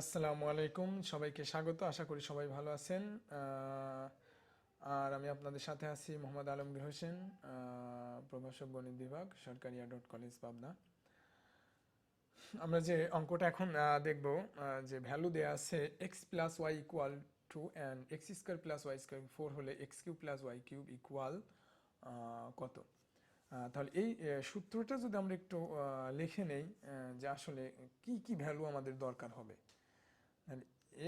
আসসালামু আলাইকুম। সবাইকে স্বাগত। আশা করি সবাই ভালো আছেন। আর আমি আপনাদের সাথে আছি মোহাম্মদ আলমগীর হোসেন প্রভাষক গণিত বিভাগ সরকারি ডট কলেজ পাবনা। আমরা যে অঙ্কটা এখন দেখব যে ভ্যালু দেয়া আছে x plus y equal to and x square plus y square four হলে x cube plus y cube equal কত? তাহলে এই সূত্রটা যদি আমরা একটু লিখে নেই যে আসলে কি কি ভ্যালু আমাদের দরকার হবে।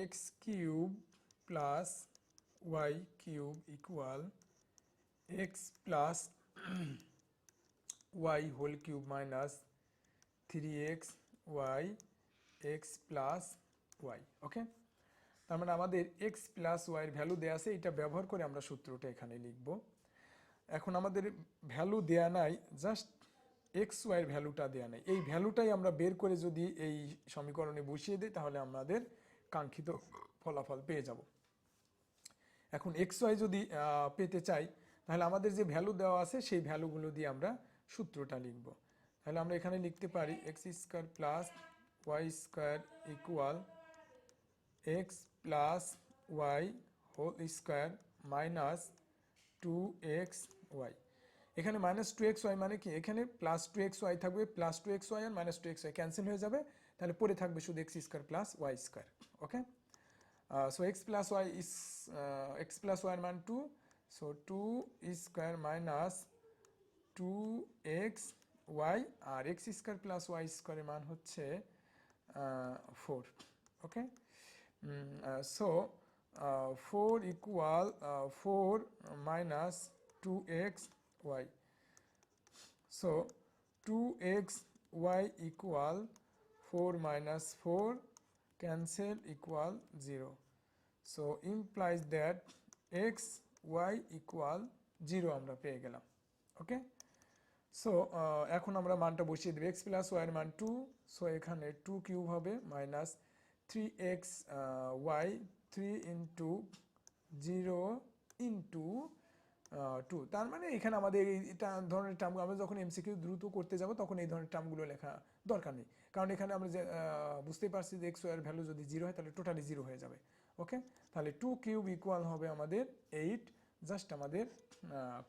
X cube plus y cube equal x plus y whole cube minus three x y x plus y okay তার মানে আমাদের এক্স প্লাস ওয়াইয়ের ভ্যালু দেওয়া আছে, এটা ব্যবহার করে আমরা সূত্রটা এখানে লিখব। এখন আমাদের ভ্যালু দেয়া নাই জাস্ট এক্স ওয়াইয়ের ভ্যালুটা দেয়া নাই। এই ভ্যালুটাই আমরা বের করে যদি এই সমীকরণে বসিয়ে দিই, তাহলে আমাদের কাঙ্ক্ষিত ফলাফল পেয়ে যাব। এখন এক্স ওয়াই যদি পেতে চাই, তাহলে আমাদের যে ভ্যালু দেওয়া আছে, সেই ভ্যালুগুলো দিয়ে আমরা সূত্রটা লিখব। তাহলে আমরা এখানে লিখতে পারি x square plus y square equal x plus y whole square minus two x y এখানে মাইনাস টু এক্স ওয়াই মানে কি? এখানে প্লাস টু এক্স ওয়াই থাকবে প্লাস টু এক্স ওয়াই আর minus two x y cancel হয়ে যাবে। তাহলে পরে থাকবে শুধু x square plus y square okay so x plus y is x plus y মান two so two square minus two x y আর x square plus y স্কোয়ারের মান হচ্ছে four okay so four equal four minus two x y So 2xy equal 4 minus 4 cancel equal 0. So, implies that xy equal 0 আমরা পেয়ে গেলাম okay so এখন আমরা মানটা বসিয়ে দেব এক্স প্লাস ওয়াইয়ের মান টু সো এখানে টু কিউব হবে minus three x y three into zero into two তার মানে এখানে আমাদের এই ধরনের টার্মগুলো আমরা যখন এমসিকিউ দ্রুত করতে যাব, তখন এই ধরনের টার্মগুলো লেখা দরকার নেই। কারণ এখানে আমরা যে বুঝতেই পারছি যে এক্স ওয়ার ভ্যালু যদি জিরো হয়, তাহলে টোটালি জিরো হয়ে যাবে। ওকে তাহলে টু কিউব ইকুয়াল হবে আমাদের এইট জাস্ট আমাদের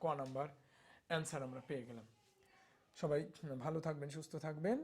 ক নাম্বার অ্যান্সার আমরা পেয়ে গেলাম। সবাই ভালো থাকবেন, সুস্থ থাকবেন।